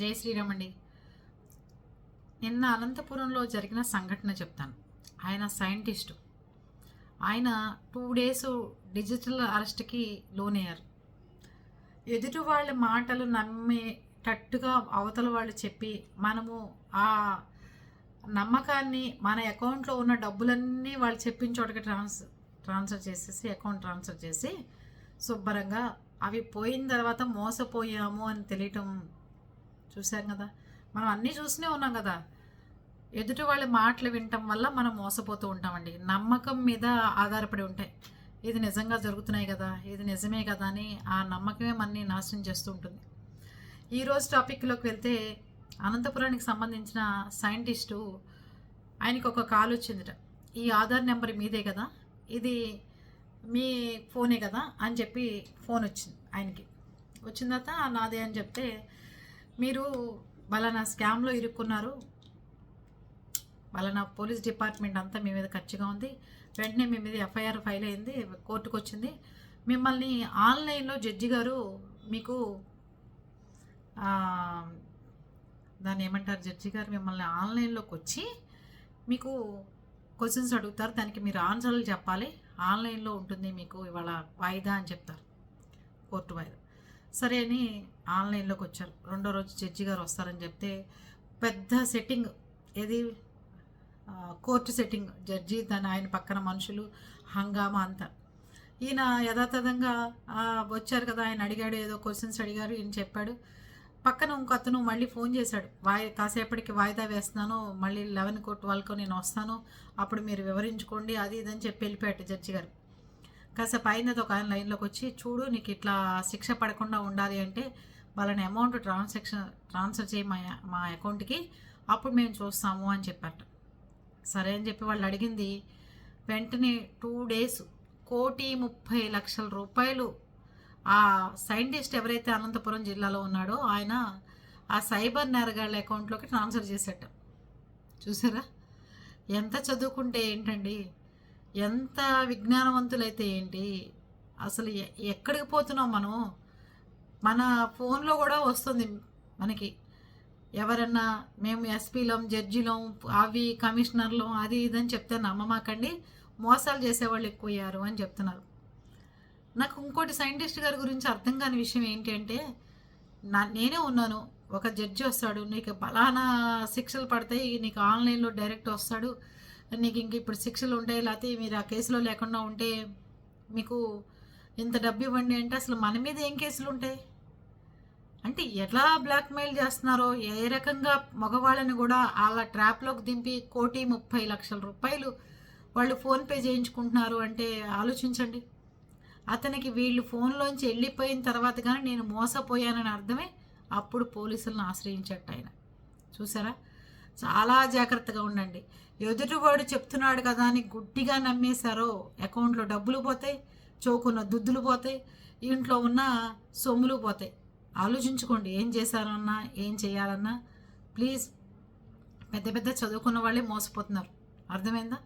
జై శ్రీరామ్ అండి. నిన్న అనంతపురంలో జరిగిన సంఘటన చెప్తాను. ఆయన సైంటిస్టు. ఆయన టూ డేస్ డిజిటల్ అరెస్ట్కి లోనయ్యారు. ఎదుటి వాళ్ళ మాటలు నమ్మేటట్టుగా అవతల వాళ్ళు చెప్పి మనము ఆ నమ్మకాన్ని మన అకౌంట్లో ఉన్న డబ్బులన్నీ వాళ్ళు చెప్పిన చోటకి ట్రాన్స్ ట్రాన్స్ఫర్ చేసేసి అకౌంట్ ట్రాన్స్ఫర్ చేసి శుభ్రంగా అవి పోయిన తర్వాత మోసపోయాము అని తెలియటం చూసాం కదా. మనం అన్నీ చూస్తూనే ఉన్నాం కదా. ఎదుటి వాళ్ళ మాటలు వినటం వల్ల మనం మోసపోతూ ఉంటామండి. నమ్మకం మీద ఆధారపడి ఉంటాయి. ఇది నిజంగా జరుగుతున్నాయి కదా ఇది నిజమే కదా అని ఆ నమ్మకమే మనని నాశనం చేస్తూ ఉంటుంది. ఈరోజు టాపిక్లోకి వెళ్తే అనంతపురానికి సంబంధించిన సైంటిస్టు ఆయనకి ఒక కాల్ వచ్చిందిట. ఈ ఆధార్ నెంబర్ మీదే కదా ఇది మీ ఫోనే కదా అని చెప్పి ఫోన్ వచ్చింది ఆయనకి. వచ్చిన తర్వాత నాదే అని చెప్తే మీరు బలానా స్కామ్లో ఇరుక్కున్నారు. బలానా పోలీస్ డిపార్ట్మెంట్ అంతా మీ మీద ఖర్చుగా ఉంది. వెంటనే మీ మీద ఎఫ్ఐఆర్ ఫైల్ అయింది కోర్టుకు వచ్చింది మిమ్మల్ని ఆన్లైన్లో జడ్జి గారు మీకు దాన్ని ఏమంటారు జడ్జి గారు మిమ్మల్ని ఆన్లైన్లోకి వచ్చి మీకు క్వశ్చన్స్ అడుగుతారు. దానికి మీరు ఆన్సర్లు చెప్పాలి. ఆన్లైన్లో ఉంటుంది మీకు ఇవాళ వాయిదా అని చెప్తారు. కోర్టు వాయిదా. సరే అని ఆన్లైన్లోకి వచ్చారు. రెండో రోజు జడ్జి గారు వస్తారని చెప్తే పెద్ద సెట్టింగ్ ఏది? Court setting. జడ్జి దాని ఆయన పక్కన మనుషులు హంగామా అంతా. ఈయన యథాతథంగా వచ్చారు కదా ఆయన అడిగాడు ఏదో క్వశ్చన్స్ అడిగారు ఈయన చెప్పాడు. పక్కన ఇంకో అతను మళ్ళీ ఫోన్ చేశాడు. వాయి కాసేపటికి వాయిదా వేస్తున్నాను మళ్ళీ లెవెన్ కో వాళ్ళకు నేను వస్తాను అప్పుడు మీరు వివరించుకోండి అది ఇదని చెప్పి వెళ్ళిపోయాడు జడ్జి గారు. కాసేపు అయినది ఒక ఆయన లైన్లోకి వచ్చి చూడు నీకు ఇట్లా శిక్ష పడకుండా ఉండాలి అంటే వాళ్ళని అమౌంట్ ట్రాన్సాక్షన్ ట్రాన్స్ఫర్ చేయి మా మా అకౌంట్కి అప్పుడు మేము చూస్తాము అని చెప్పారట. సరే అని చెప్పి వాళ్ళు అడిగింది. వెంటనే టూ డేస్ కోటి ముప్పై లక్షల రూపాయలు ఆ సైంటిస్ట్ ఎవరైతే అనంతపురం జిల్లాలో ఉన్నాడో ఆయన ఆ సైబర్ నేరగాళ్ళ అకౌంట్లోకి ట్రాన్స్ఫర్ చేసేట చూసారా? ఎంత చదువుకుంటే ఏంటండి? ఎంత విజ్ఞానవంతులైతే ఏంటి? అసలు ఎ- ఎక్కడికి పోతున్నాం మనం మన ఫోన్లో కూడా వస్తుంది మనకి. ఎవరన్నా మేము ఎస్పీలం జడ్జిలం అవి కమిషనర్లం అది ఇదని చెప్తే నమ్మమాకండి. మోసాలు చేసేవాళ్ళు ఎక్కువయ్యారు అని చెప్తున్నారు. నాకు ఇంకోటి సైంటిస్ట్ గారి గురించి అర్థం కాని విషయం ఏంటంటే నా నేనే ఉన్నాను. ఒక జడ్జి వస్తాడు. నీకు బలానా శిక్షలు పడతాయి. నీకు ఆన్లైన్లో డైరెక్ట్ వస్తాడు. నీకు ఇంక ఇప్పుడు శిక్షలు ఉంటాయి లేకపోతే మీరు ఆ కేసులో లేకుండా ఉంటే మీకు ఇంత డబ్బు ఇవ్వండి అంటే అసలు మన మీద ఏం కేసులు ఉంటాయి? అంటే ఎలా బ్లాక్మెయిల్ చేస్తున్నారో ఏ రకంగా మగవాళ్ళని కూడా అలా ట్రాప్లోకి దింపి కోటి ముప్పై లక్షల రూపాయలు వాళ్ళు ఫోన్పే చేయించుకుంటున్నారు అంటే ఆలోచించండి. అతనికి వీళ్ళు ఫోన్లోంచి వెళ్ళిపోయిన తర్వాత కానీ నేను మోసపోయానని అర్థమే అప్పుడు పోలీసులను ఆశ్రయించట్టు ఆయన. చూసారా? చాలా జాగ్రత్తగా ఉండండి. ఎదుటివాడు చెప్తున్నాడు కదా అని గుడ్డిగా నమ్మేశారో అకౌంట్లో డబ్బులు పోతాయి చౌకున్న దుద్దులు పోతాయి ఇంట్లో ఉన్న సొమ్ములు పోతాయి. ఆలోచించుకోండి ఏం చేశారన్నా ఏం చేయాలన్నా. ప్లీజ్ పెద్ద పెద్ద చదువుకున్న వాళ్ళే మోసపోతున్నారు. అర్థమైందా?